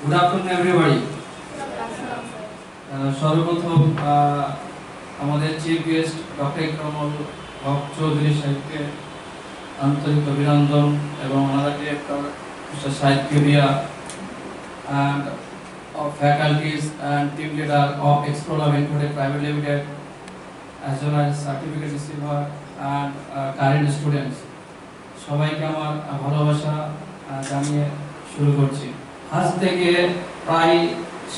Good afternoon everybody সর্বপ্রথম আমাদের chief guest doctor Ikramul Haque Chowdhury সাহেবকে আন্তরিক অভিনন্দন এবং ওনারা director mister Sahid Kuria faculties and team leader of Explorer Venture Private Limited as well as certificate receiver and uh, current students সবাইকে আমার ভালোবাসা জানিয়ে শুরু করছি আজ থেকে প্রায়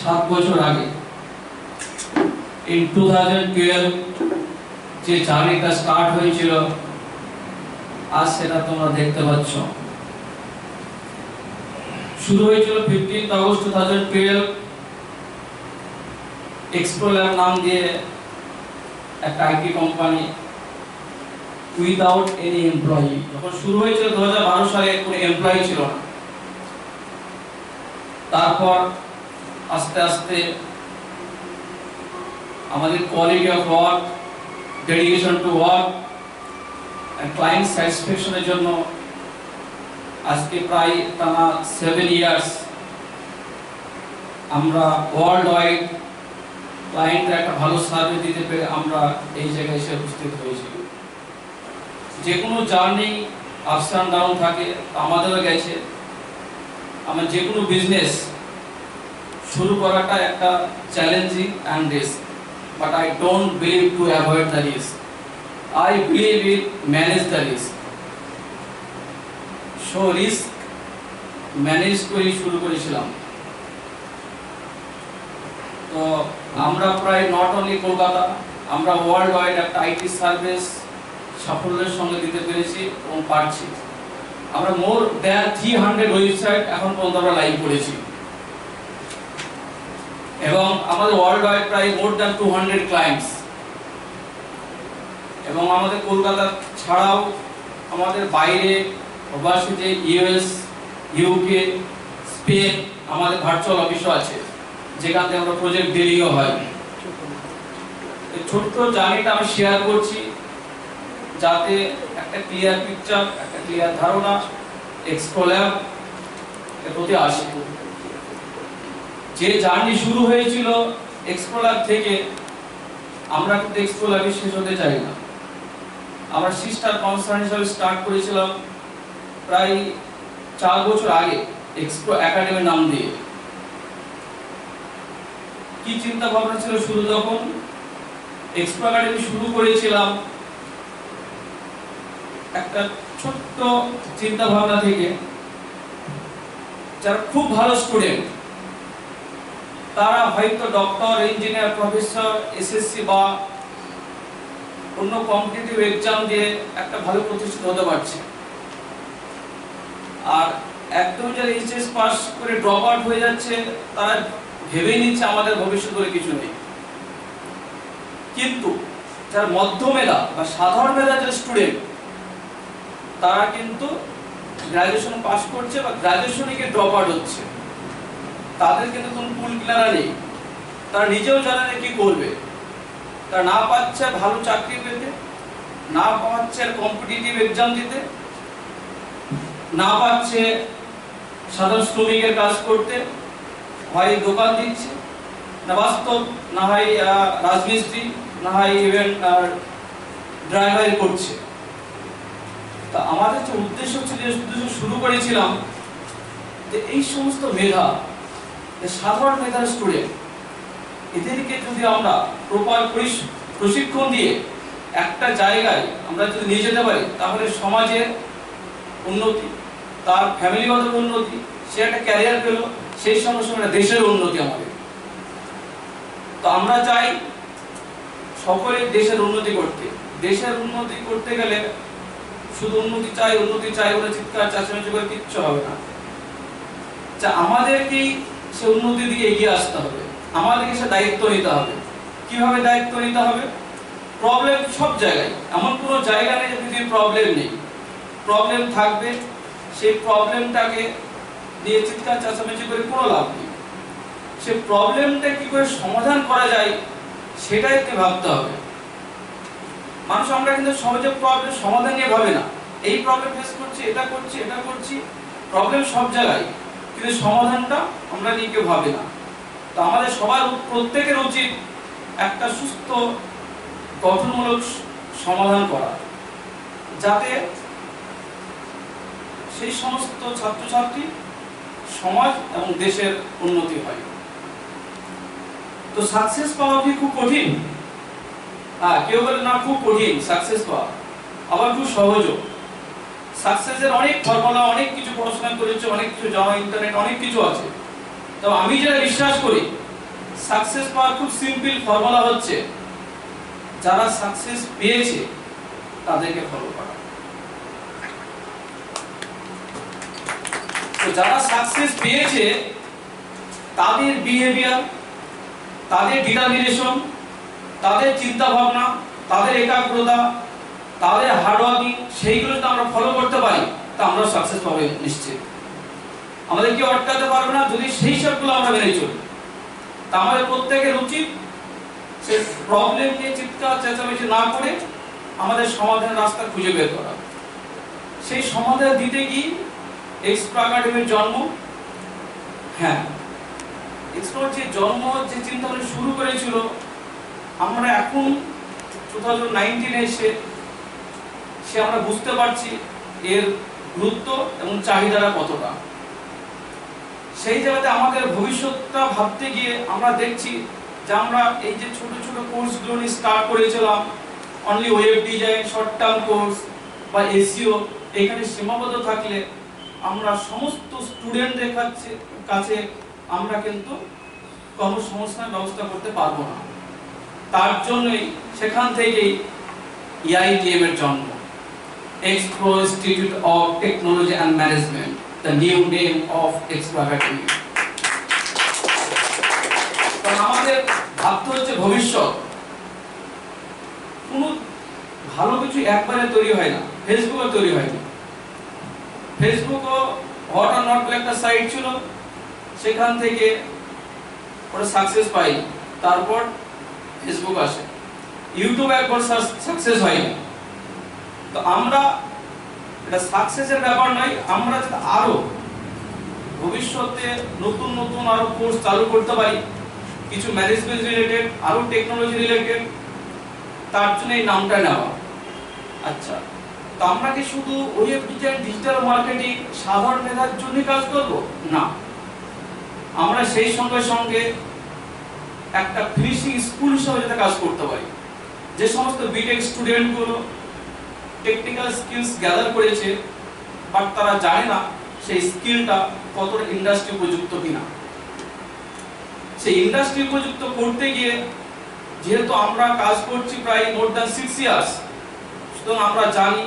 সাত বছর আগে ইন টু যে জার্নিটা স্টার্ট হয়েছিল, আজ সেটা তোমরা দেখতে পাচ্ছ। শুরু হয়েছিল fifteen August two thousand twelve Explorer নাম দিয়ে একটা IT company without any employee যখন শুরু হয়েছিল, দু হাজার বারো সালে কোনো এমপ্লয়ি ছিল না। তারপর আস্তে আস্তে আমাদের quality of work dedication to work client স্যাটিসফ্যাকশনের জন্য আজকে প্রায় টানা সেভেন ইয়ার্স আমরা ওয়ার্ল্ড ওয়াইড ক্লায়েন্টের একটা ভালো সার্ভিস দিতে পেরে আমরা এই জায়গায় এসে উপস্থিত হয়েছি। যে কোনো জার্নি আপস ডাউন থাকে, আমাদেরও গেছে। আমার যে কোনো বিজনেস শুরু করাটা একটা challenging and risk but I don't believe to avoid the risk I believe in manage the risk so risk manage করে শুরু করেছিলাম। তো আমরা প্রায় নট অনলি কলকাতা, আমরা ওয়ার্ল্ড ওয়াইড একটা আইটি সার্ভিস সাফল্যের সঙ্গে দিতে পেরেছি এবং পারছি। আমরা more there three hundred website এখন পর্যন্ত আমরা লাইভ করেছি। এবং আমাদের ওয়ার্ল্ড ওয়াইড প্রায় more than two hundred clients এবং আমাদের কলকাতা ছাড়াও আমাদের বাইরে প্রবাসীতে ইউএস ইউকে স্পেন, আমাদের ভার্চুয়াল অফিসও আছে, যেখান থেকে আমরা প্রজেক্ট ডিলিংও হয়। এই ছোট্ট জার্নিটা আমি শেয়ার করছি, যাতে একটা ক্লিয়ার পিকচার একটা ক্লিয়ার ধারণা এক্সপ্লোল্যাব এর প্রতি আসে। যে জার্নি শুরু হয়েছিল এক্সপ্লোলার থেকে, আমরা কিন্তু এক্সপ্লোলারে শেষ হতে চাই না। আমরা সিস্টার কনসার্ন হিসাবে স্টার্ট করেছিলাম প্রায় চার বছর আগে, এক্সপ্লো একাডেমির নাম দিয়ে। কি চিন্তা ভাবনা ছিল শুরু যখন এক্সপ্লো একাডেমি শুরু করেছিলাম, একটা ছোট্ট চিন্তা ভাবনা থেকে, যারা খুব ভালো স্টুডেন্ট তারা হয়তো ডক্টর ইঞ্জিনিয়ার প্রফেসর এসএসসি বা অন্য কম্পিটিটিভ এক্সাম দিয়ে একটা ভালো প্রতিষ্ঠিত হতে পারছে। আর একদম যারা এইচএস পাস করে ড্রপ আউট হয়ে যাচ্ছে, তারা ভেবে নিচ্ছে আমাদের ভবিষ্যৎ বলে কিছু নেই। কিন্তু যারা মধ্যমেধা বা সাধারণ মেধা যারা স্টুডেন্ট তারা কিন্তু গ্রাজুয়েশন পাস করছে বা গ্রাজুয়েশনে গিয়ে ড্রপ আউট হচ্ছে। তাদের কিন্তু কোনো কুল কিনারা নেই। তারা নিজেও জানে না কি করবে। তারা না পাচ্ছে ভালো চাকরি পেতে, না পাচ্ছে কম্পিটিটিভ এক্সাম দিতে, না পাচ্ছে সাধারণ শ্রমিকের কাজ করতে হয় দোকান দিচ্ছে। না বাস্তব, না হয় রাজমিস্ত্রি, না হয় ইভেন ড্রাইভারি করছে। তা আমাদের যে উদ্দেশ্য ছিল উদ্দেশ্য শুরু করেছিলাম, যে এই সমস্ত মেধা সাধারণ মেধার স্টুডেন্ট এদেরকে যদি আমরা প্রপার প্রশিক্ষণ দিয়ে একটা জায়গায় আমরা যদি নিয়ে যেতে পারি, তাহলে সমাজের উন্নতি, তার ফ্যামিলিগত উন্নতি, সে একটা ক্যারিয়ার পেল, সেই সঙ্গে সঙ্গে দেশের উন্নতি আমাদের। তো আমরা চাই সকলে দেশের উন্নতি করতে। দেশের উন্নতি করতে গেলে শুধু উন্নতি চাই উন্নতি চাই বলে চিৎকার চাষামেচি করে কিচ্ছু হবে না। যা আমাদেরকেই সে উন্নতির দিকে এগিয়ে আসতে হবে। আমাদেরকে সে দায়িত্ব নিতে হবে। কীভাবে দায়িত্ব নিতে হবে? প্রবলেম সব জায়গায়। এমন কোনো জায়গা নেই যে পৃথিবীর প্রবলেম নেই। প্রবলেম থাকবে। সেই প্রবলেমটাকে নিয়ে চিৎকার চাষামেচি করে কোনো লাভ নেই। সে প্রবলেমটা কি করে সমাধান করা যায়, সেটাই একটু ভাবতে হবে। মানুষ আমরা কিন্তু সহজে প্রবলেম সমাধান নিয়ে ভাবে না। এই প্রবলেম ফেস করছি, এটা করছি এটা করছি। প্রবলেম সব জায়গায়। কিন্তু সমাধানটা আমরা নিয়ে কেউ ভাবে না। তো আমাদের সবার প্রত্যেকের উচিত একটা সুস্থ, গঠনমূলক সমাধান করা। যাতে সেই সমস্ত ছাত্রছাত্রী সমাজ এবং দেশের উন্নতি হয়। তো সাকসেস পাওয়া কি খুব কঠিন? হ্যাঁ কেউ বলে না খুব কঠিন সাকসেস পাওয়া। আবার খুব সহজও। সাকসেসের অনেক ফর্মুলা অনেক কিছু পড়াশোনা করেছে, অনেক কিছু জানা ইন্টারনেট অনেক কিছু আছে। তো আমি যেটা বিশ্বাস করি সাকসেস পাওয়ার খুব সিম্পল ফর্মুলা হচ্ছে, যারা সাকসেস পেয়েছে, তাদেরকে ফলো করা। তো যারা সাকসেস পেয়েছে, তাদের বিহেভিয়ার তাদের ডিটারমিনেশন তাদের চিন্তা ভাবনা তাদের একাগ্রতা তাদের হার্ডওয়ার্কিং সেইগুলো যদি আমরা ফলো করতে পারি, তা আমরা সাকসেস পাবো নিশ্চিত। আমাদের কেউ আটকাতে পারবে না, যদি সেই সবগুলো আমরা মেনে চলি। তা আমাদের প্রত্যেকের উচিত সে প্রবলেম নিয়ে চিৎকার, চেঁচামেচি না করে আমাদের সমাধানের রাস্তা খুঁজে বের করা। সেই সমাধান দিতে গিয়ে এক্সপ্রা একাডেমির জন্ম হ্যাঁ এক্সপ্লোর যে জন্ম, যে চিন্তা শুরু করেছিল, আমরা এখন টু থাউজেন্ড নাইনটিনে এসে সে আমরা বুঝতে পারছি এর গুরুত্ব এবং চাহিদাটা কতটা। সেই জায়গাতে আমাদের ভবিষ্যৎটা ভাবতে গিয়ে আমরা দেখছি যে আমরা এই যে ছোট ছোট কোর্সগুলো নিয়ে স্টার্ট করেছিলাম only web design short term course বা এসিও এখানে সীমাবদ্ধ থাকলে আমরা সমস্ত স্টুডেন্টদের কাছে কাছে আমরা কিন্তু কর্মসংস্থান ব্যবস্থা করতে পারব না। তার জন্যই সেখান থেকেই ইআইটিএম এর জন্ম। Institute of technology and management the new name of Expro academy আমাদের ভাবতে হচ্ছে ভবিষ্যৎ। ভালো কিছু একবারে তৈরি হয় না ফেসবুকে তৈরি ফেসবুকও হট আর একটা সাইট ছিল, সেখান থেকে ওরা সাকসেস পাই তারপর ফেসবুক আসে। ইউটিউব একবার সাকসেস হয়নি। তো আমরা, এটা সাকসেসের ব্যাপার নয়, আমরা যাতে আরও ভবিষ্যতে নতুন নতুন আরও কোর্স চালু করতে পারি, কিছু ম্যানেজমেন্ট রিলেটেড আরও টেকনোলজি রিলেটেড তার জন্য এই নামটা নেওয়া। আচ্ছা তো আমরা কি শুধু ওয়েব ডিজাইন ডিজিটাল মার্কেটিং সাধারণ মেধার জন্য কাজ করব? না। আমরা সেই সঙ্গে সঙ্গে একটা ফিনিশিং স্কুল হিসেবে যাতে কাজ করতে পারি। যে সমস্ত বিটেক স্টুডেন্টগুলো টেকনিক্যাল স্কিলস গ্যাদার করেছে বাট তারা জানে না সেই স্কিলটা কতটা ইন্ডাস্ট্রি উপযুক্ত কিনা। সেই ইন্ডাস্ট্রি উপযুক্ত করতে গিয়ে যেহেতু আমরা কাজ করছি প্রায় মোর দ্যান সিক্স ইয়ার্স সুতরাং আমরা জানি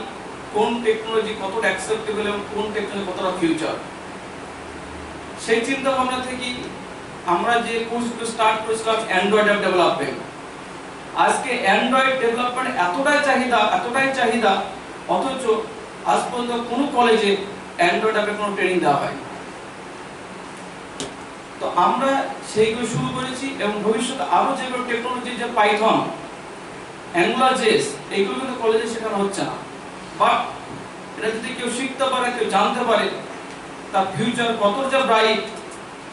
কোন টেকনোলজি কতটা অ্যাকসেপ্টেবল এবং কোন টেকনোলজি কতটা ফিউচার সেই চিন্তা ভাবনা থেকে আমরা যে কোর্সগুলো স্টার্ট করেছিলাম অ্যান্ড্রয়েড অ্যাপ ডেভেলপমেন্ট আজকে অ্যান্ড্রয়েড ডেভেলপমেন্ট এতটাই চাহিদা এতটাই চাহিদা, অথচ আজ পর্যন্ত কোনো কলেজে অ্যান্ড্রয়েড অ্যাপের কোনো ট্রেনিং দেওয়া হয় তো আমরা সেইগুলো শুরু করেছি এবং ভবিষ্যতে আরও যেগুলো টেকনোলজি যে পাইথন অ্যাঙ্গুলার জেস এইগুলো কিন্তু কলেজে শেখানো হচ্ছে না। বা এটা যদি কেউ শিখতে পারে, কেউ জানতে পারে, তার ফিউচার কত যে ব্রাইট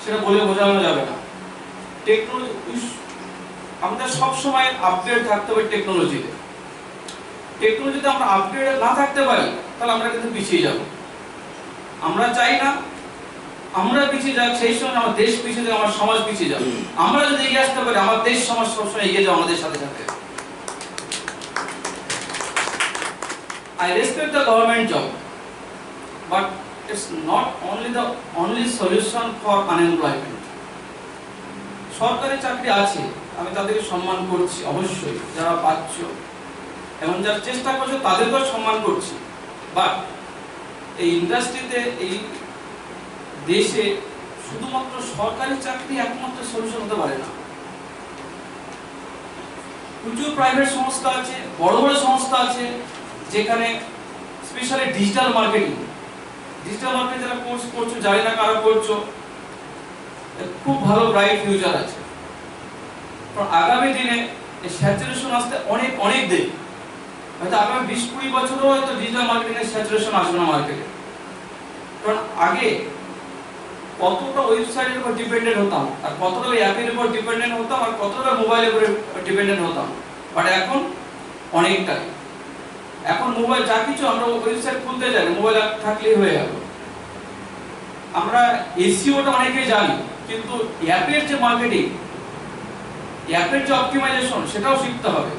সেটা বলে বোঝানো যাবে না। টেকনোলজি আমাদের সব সময় আপডেট থাকতে হবে টেকনোলজিতে টেকনোলজিতে আমরা আপডেট না থাকতে পারি তাহলে আমরা কিন্তু পিছিয়ে যাব। আমরা চাই না আমরা পিছিয়ে যাক সেই সময় আমার দেশ পিছিয়ে যাক আমার সমাজ পিছিয়ে যাক। আমরা যদি এগিয়ে আসতে পারি আমার দেশ সমাজ সবসময় এগিয়ে যাবে আমাদের সাথে সাথে। I respect the government job, but it's not only the only solution for unemployment. সরকারি চাকরি আছে আমি তাদেরকে সম্মান করছি, অবশ্যই, যারা পাচ্ছ। এবং যারা চেষ্টা করছে, তাদেরকেও সম্মান করছি। বা এই ইন্ডাস্ট্রিতে এই দেশে শুধুমাত্র সরকারি চাকরি একমাত্র সলিউশন হতে পারে না। প্রচুর প্রাইভেট সংস্থা আছে, বড় বড় সংস্থা আছে, যেখানে specially digital marketing digital marketing যারা কোর্স করছ, জানি না কারা করছ খুব ভালো ব্রাইট ফিউচার আছে। আগামী দিনে স্যাচুরেশন আসতে অনেক অনেক দেরি। হয়তো আগামী বিশ কুড়ি বছরও হয়তো ডিজিটাল মার্কেটিং এর স্যাচুরেশন আসবে না মার্কেটে কারণ আগে কতটা ওয়েবসাইটের উপর ডিপেন্ডেন্ট হতাম, আর কতটা ওই অ্যাপের উপর ডিপেন্ডেন্ট হতাম, আর কতটা মোবাইলের উপর ডিপেন্ডেন্ট হতাম। বাট এখন অনেকটাই। এখন মোবাইল যা কিছু আমরা ওয়েবসাইট খুলতে যাই মোবাইল অ্যাপ থাকলেই হয়ে গেল। আমরা এসিওটা অনেকেই জানি, কিন্তু অ্যাপের যে মার্কেটিং অ্যাপের যে অপটিমাইজেশন সেটাও শিখতে হবে।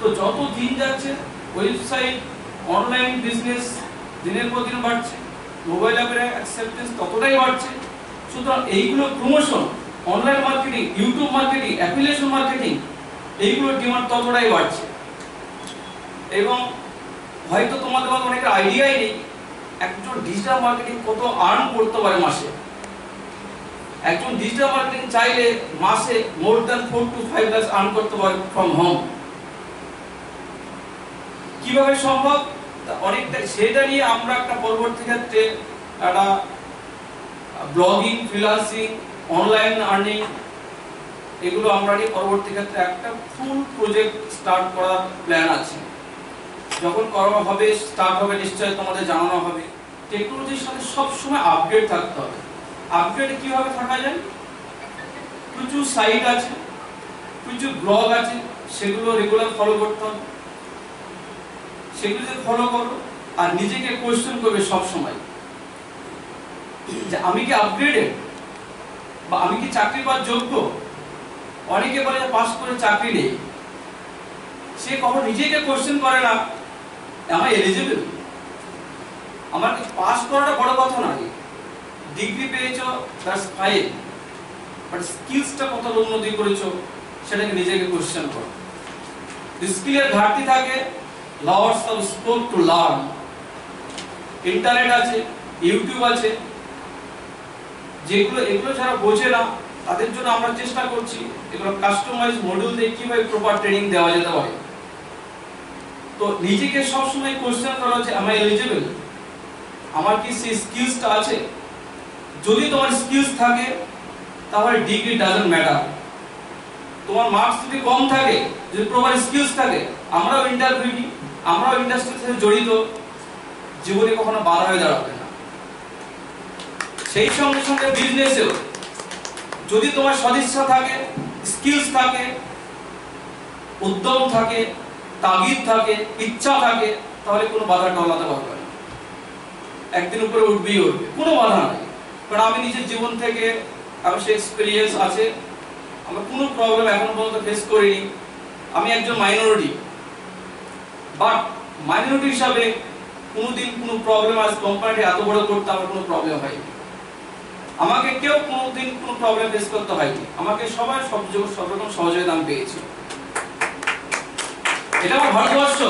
তো যত দিন যাচ্ছে ওয়েবসাইট অনলাইন বিজনেস দিনের পর দিন বাড়ছে মোবাইল অ্যাপের অ্যাকসেপ্টেন্স ততটাই বাড়ছে। সুতরাং এইগুলো promotion online marketing YouTube marketing affiliation marketing এইগুলোর ডিমান্ড ততটাই বাড়ছে। এবং হয়তো তোমাদের অনেকের আইডিয়াই নেই, একজন ডিজিটাল মার্কেটিং কত আর্ন করতে পারে মাসে। একজন ডিজিটাল মার্কেটিং চাইলে মাসে more than four to five lakh earn করতে পারে ফ্রম হোম কীভাবে সম্ভব? অনেকটা সেটা নিয়ে আমরা একটা পরবর্তী ক্ষেত্রে একটা ব্লগিং ফ্রিলান্সিং অনলাইন আর্নিং এগুলো আমরা নিয়ে পরবর্তী ক্ষেত্রে একটা ফুল প্রজেক্ট স্টার্ট করার প্ল্যান আছে। যখন করা হবে স্টার্ট হবে, নিশ্চয়ই তোমাদের জানানো হবে। টেকনোলজির সাথে সবসময় আপডেট থাকতে হবে। আপডেট কীভাবে থাকা যায়? প্রচুর সাইট আছে, প্রচুর ব্লগ আছে, সেগুলো রেগুলার ফলো করতে হবে। সেগুলো ফলো করো আর নিজেকে কোয়েশ্চেন করবে সব সময় যে আমি কি আপগ্রেডেড বা আমি কি চাকরি পাওয়ার যোগ্য? অনেকে বলে পাস করে চাকরি নেই। সে কখন নিজেকে কোশ্চেন করে না আমার এলিজিবল আমার পাস করাটা বড় কথা নয়। ডিগ্রি পেয়েছ দ্যাটস ফাইন বাট স্কিলসটা কত উন্নতি করেছ, সেটাকে নিজেকে কোশ্চেন করো। স্কিলের ঘাটতি থাকে lots of scope to learn internet আছে ইউটিউব আছে। যেগুলো, এগুলো যারা বোঝে না, তাদের জন্য আমরা চেষ্টা করছি, এগুলো কাস্টমাইজ মডিউল দিয়ে কীভাবে প্রপার ট্রেনিং দেওয়া যেতে পারে। তো নিজেকে সবসময় কোশ্চেন করা হচ্ছে আমার এলিজিবল আমার কি সেই স্কিলসটা আছে? যদি তোমার স্কিলস থাকে, তাহলে ডিগ্রি ডাজন্ট ম্যাটার তোমার মার্কস যদি কম থাকে, যদি প্রপার স্কিলস থাকে, আমরাও ইন্টারভিউ নিই, আমরাও ইন্ডাস্ট্রির সাথে জড়িত, জীবনে কখনো বাধা হয়ে দাঁড়াবে না। সেই সঙ্গে সঙ্গে বিজনেসেও যদি তোমার সদিচ্ছা থাকে স্কিলস থাকে, উদ্যম থাকে, তাগিদ থাকে, ইচ্ছা থাকে, তাহলে কোনো বাধা টলাতে পারবে না। একদিন উপরে উঠবেই উঠবে, কোনো বাধা নাই। কারণ আমি নিজের জীবন থেকে আমার সে এক্সপিরিয়েন্স আছে। আমার কোনো প্রবলেম এখনও পর্যন্ত ফেস করিনি। আমি একজন মাইনরিটি বাট মাইনরিটি হিসাবে কোনোদিন কোনো প্রবলেম আজ কোম্পানিটি এত বড় করতে আমার কোনো প্রবলেম হয়নি। আমাকে কেউ কোনোদিন কোনো প্রবলেম ফেস করতে হয়নি। আমাকে সবাই সব সব রকম সহযোগিতা আমি পেয়েছি। এটা আমার ভারতবর্ষ,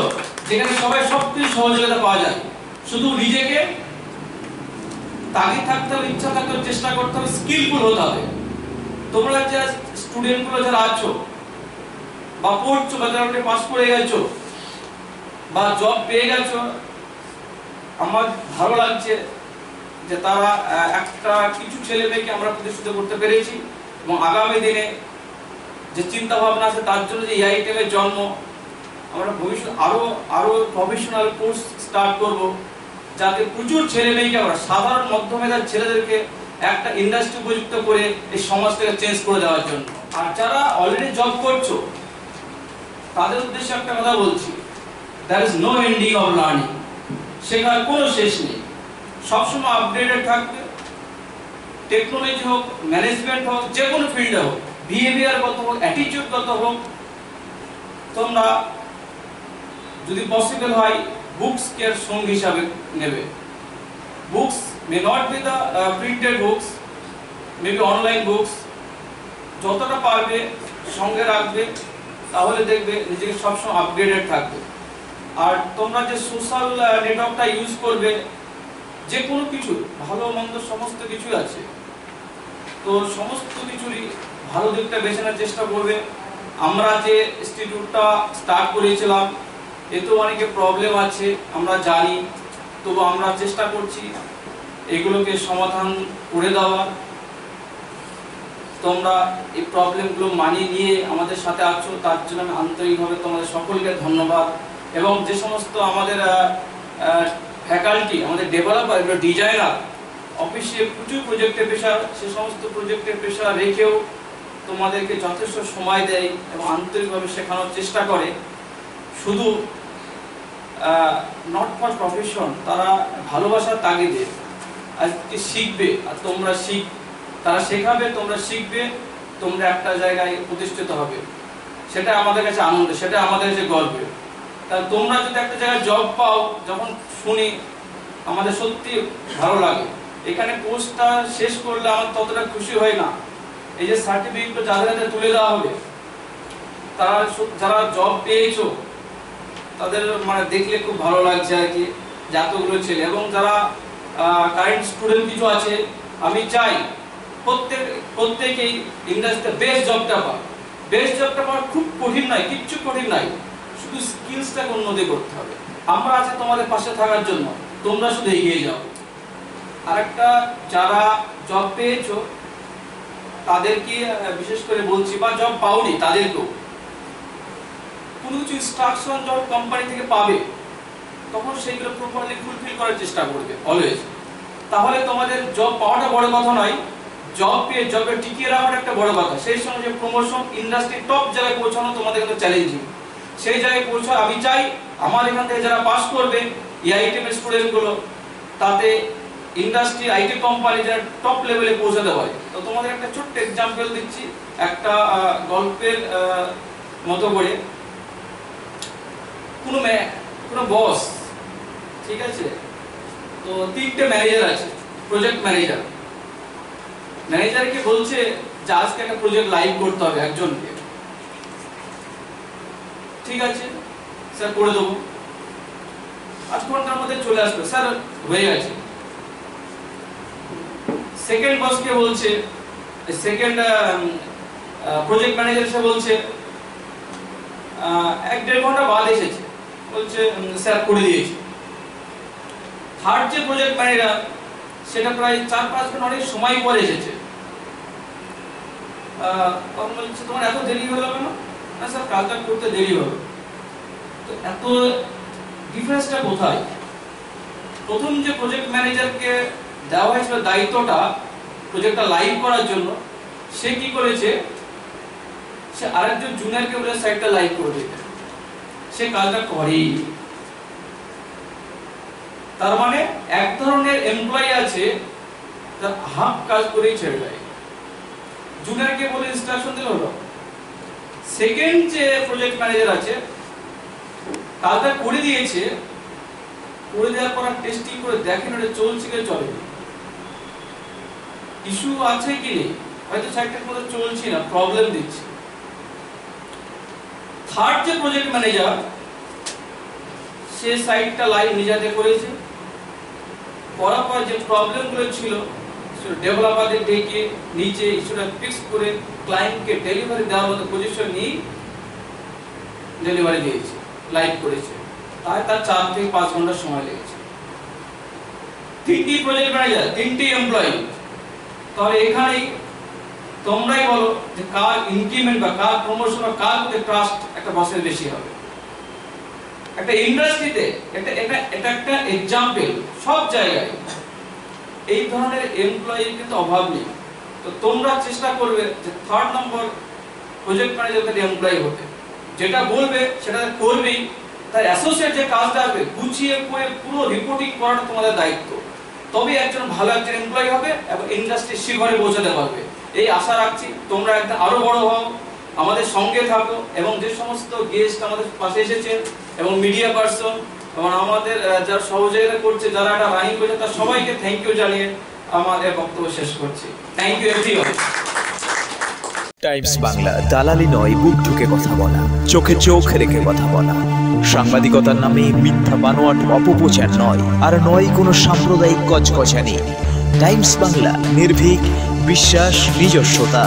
যেখানে সবাই সব কিছু সহযোগিতা পাওয়া যায়। শুধু নিজেকে তাগিদ থাকতে হবে, ইচ্ছা থাকতে হবে, চেষ্টা করতে হবে স্কিলফুল হতে হবে। তোমরা যে স্টুডেন্টগুলো যারা আছো, বা পড়ছো, বা যারা পাস করে গেছো, বা জব পেয়ে গেছো, আমার ভালো লাগছে যে তারা একটা কিছু ছেলে মেয়েকে আমরা প্রতিষ্ঠিত করতে পেরেছি, এবং আগামী দিনে যে চিন্তা ভাবনা আছে, তার জন্য যে এআইটেমের জন্ম, আমরা ভবিষ্যৎ, আরও আরও প্রফেশনাল কোর্স স্টার্ট করব। যাতে প্রচুর ছেলে মেয়েকে আমরা, সাধারণ মধ্যমেধার ছেলেদেরকে একটা ইন্ডাস্ট্রি উপযুক্ত করে এই সমাজটাকে চেঞ্জ করে দেওয়ার জন্য। আর যারা অলরেডি জব করছ, তাদের উদ্দেশ্যে একটা কথা বলছি। There is no ending of learning শেখার কোনো শেষ নেই। সবসময় আপডেটেড থাকবে। টেকনোলজি হোক ম্যানেজমেন্ট হোক, যে কোনো ফিল্ডে হোক বিহেভিয়ার বিহেভিয়ারগত হোক অ্যাটিটিউডগত হোক, তোমরা যদি পসিবল হয় বুকস কে সঙ্গী হিসাবে নেবে। Books may not be the printed books maybe online books যতটা পারবে সঙ্গে রাখবে, তাহলে দেখবে নিজেকে সবসময় আপগ্রেডেড থাকবে। আর তোমরা যে সোশ্যাল নেটওয়ার্কটা ইউজ করবে যে কোনো কিছু, ভালো, মন্দ সমস্ত কিছুই আছে। তো সমস্ত কিছুরই ভালো দিকটা বেছে নেওয়ার চেষ্টা করবে। আমরা যে ইনস্টিটিউটটা স্টার্ট করেছিলাম এতেও অনেকে প্রবলেম আছে, আমরা জানি, তবু আমরা চেষ্টা করছি এগুলোকে সমাধান করে দেওয়ার। তোমরা এই প্রবলেমগুলো মানিয়ে নিয়ে আমাদের সাথে আছো, তার জন্য আমি আন্তরিকভাবে তোমাদের সকলকে ধন্যবাদ। এবং যে সমস্ত আমাদের ফ্যাকাল্টি আমাদের ডেভেলপার এগুলো ডিজাইনার অফিসে প্রচুর প্রজেক্টের পেশা সে সমস্ত প্রজেক্টের পেশা রেখেও তোমাদেরকে যথেষ্ট সময় দেয় এবং আন্তরিকভাবে শেখানোর চেষ্টা করে। শুধু নট ফর প্রফেশন তারা ভালোবাসার তাগিদে আজকে শিখবে আর তোমরা শিখ, তারা শেখাবে, তোমরা শিখবে, তোমরা একটা জায়গায় প্রতিষ্ঠিত হবে। সেটা আমাদের কাছে আনন্দ, সেটা আমাদের কাছে গর্বের। তা তোমরা যদি একটা জায়গায় জব পাও, যখন শুনি, আমাদের সত্যি ভালো লাগে। এখানে কোর্সটা শেষ করলে আমার ততটা খুশি হয় না। এই যে সার্টিফিকেটটা যাদের হাতে তুলে দেওয়া হবে, তারা যারা জব পেয়েছ তাদের মানে দেখলে খুব ভালো লাগছে আর কি এতগুলো ছেলে। এবং যারা কারেন্ট স্টুডেন্ট কিছু আছে, আমি চাই প্রত্যেক, প্রত্যেকেই ইন্ডাস্ট্রিতে বেস্ট জবটা পায় বেস্ট জবটা পাওয়া খুব কঠিন নয়, কিচ্ছু কঠিন নয়। শুধু স্কিলসটাকে উন্নতি করতে হবে। আমরা আছে তোমাদের পাশে থাকার জন্য, তোমরা শুধু এগিয়ে যাও। আরেকটা, যারা জব পেয়েছ, তাদেরকে বিশেষ করে বলছি, বা জব পাওনি, তাদেরকেও। কোনো কিছু ইনস্ট্রাকশন যখন কোম্পানি থেকে পাবে, তখন সেইগুলো প্রপারলি ফুলফিল করার চেষ্টা করবে অলওয়েজ তাহলে তোমাদের জব পাওয়াটা বড় কথা নয় জব পেয়ে জবে টিকিয়ে রাখাটা একটা বড় কথা। সেই সঙ্গে যে প্রমোশন ইন্ডাস্ট্রি টপ জায়গায় পৌঁছানো তোমাদের কিন্তু চ্যালেঞ্জিং সেই জায়গায় পৌঁছা আমি চাই আমার এখান থেকে যারা পাস করবে এই আইটেম স্টুডেন্টগুলো তাতে ইন্ডাস্ট্রি আইটি কোম্পানি যারা টপ লেভেলে পৌঁছাতে পারে। তো তোমাদের একটা ছোট্ট এক্সাম্পল দিচ্ছি, একটা গল্পের মতো করে। কোনো কোনো বস ঠিক আছে? তো তিনটে ম্যানেজার আছে প্রজেক্ট ম্যানেজার ম্যানেজারকে বলছে যে, আজকে একটা প্রজেক্ট লাইভ করতে হবে একজনকে। ঠিক আছে? স্যার, করে দেবো। আধ ঘণ্টার মধ্যে চলে আসবে। স্যার, হয়ে গেছে। সেকেন্ড বসকে বলছে সেকেন্ড প্রজেক্ট ম্যানেজার এসে বলছে এক দেড় ঘণ্টা বাদ এসেছে। উম, স্যার করে দিয়েছে। থার্ড যে প্রজেক্ট ম্যানেজার সেটা প্রায় চার পাঁচ ঘণ্টা অনেক সময় পরে এসেছে। তখন বলছে তোমার এত দেরি হলো কেন? না স্যার কাজটা করতে দেরি হলো তো এত ডিফারেন্সটা কোথায়? প্রথম যে প্রজেক্ট ম্যানেজারকে দেওয়া হয়েছিল দায়িত্বটা প্রজেক্টটা লাইভ করার জন্য সে কি করেছে? সে আরেকজন জুনিয়রকে বলে সাইটটা লাইভ করে দিতে সে কাজটা করেই নি। তার মানে এক ধরনের এমপ্লয়ি আছে যারা হাফ কাজ করেই ছেড়ে দেয়। জুনিয়রকে বলে ইনস্ট্রাকশন দিল হলো সেকেন্ড যে প্রজেক্ট ম্যানেজার আছে, কাজটা করে দিয়েছে, করে দেওয়ার পর টেস্টিং করে দেখেন, ওটা চলছে কি চলে ইস্যু আছে কি নেই? হয়তো সাইটটার মধ্যে চলছে না প্রবলেম দিচ্ছে। থার্ড যে প্রজেক্ট ম্যানেজার সে সাইটটা লাইভ নিজেতে করেছে। করার পর যে প্রবলেমগুলো ছিল ডেভেলপারদের ডেকে নিচে ইস্যুটা ফিক্স করে ক্লায়েন্টকে ডেলিভারি দেওয়ার মতো পজিশন নিয়ে ডেলিভারি দিয়েছে লাইভ করেছে। তাই তার চার থেকে পাঁচ ঘণ্টা সময় লেগেছে। তিনটি প্রজেক্ট ম্যানেজার তিনটি এমপ্লয়ি তাহলে এখানেই তোমরাই বলো যে কার ইনক্রিমেন্ট বা কার প্রমোশন বা কার প্রতি ট্রাস্ট একটা বসের বেশি হবে। একটা ইন্ডাস্ট্রিতে এটা এটা এটা একটা এক্সাম্পল সব জায়গায়। এই ধরনের এমপ্লয়ির কিন্তু অভাব নেই। তো তোমরা চেষ্টা করবে যে third number project manager employee হতে। যেটা বলবে, সেটা করবেই। তার অ্যাসোসিয়েট যে কাজটা আসবে, গুছিয়ে করে পুরো রিপোর্টিং করাটা তোমাদের দায়িত্ব। তবে একজন ভালো একজন এমপ্লয়ি হবে এবং ইন্ডাস্ট্রির শিখরে পৌঁছাতে পারবে। এই আশা রাখছি তোমরা একটা আরও বড় হও আমাদের সঙ্গে থাকো এবং যে সমস্ত গেস্ট আমাদের পাশে এসেছে এবং মিডিয়া পার্সন এবং আমাদের যারা সহযোগিতা করছে যারা এটা রানিং করছে তার সবাইকে থ্যাংক ইউ জানিয়ে আমাদের বক্তব্য শেষ করছি। Thank you everyone Times Bangla দালালি নয় বুক ঢুকে কথা বলা। চোখে চোখ রেখে কথা বলা। সাংবাদিকতার নামে মিথ্যা বানোয়াট অপপ্রচার নয় আর নয় কোনো সাম্প্রদায়িক কচকচানি টাইমস বাংলা নির্ভীক বিশ্বাস নিজস্বতা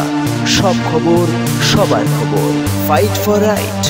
সব খবর সবার খবর। Fight for right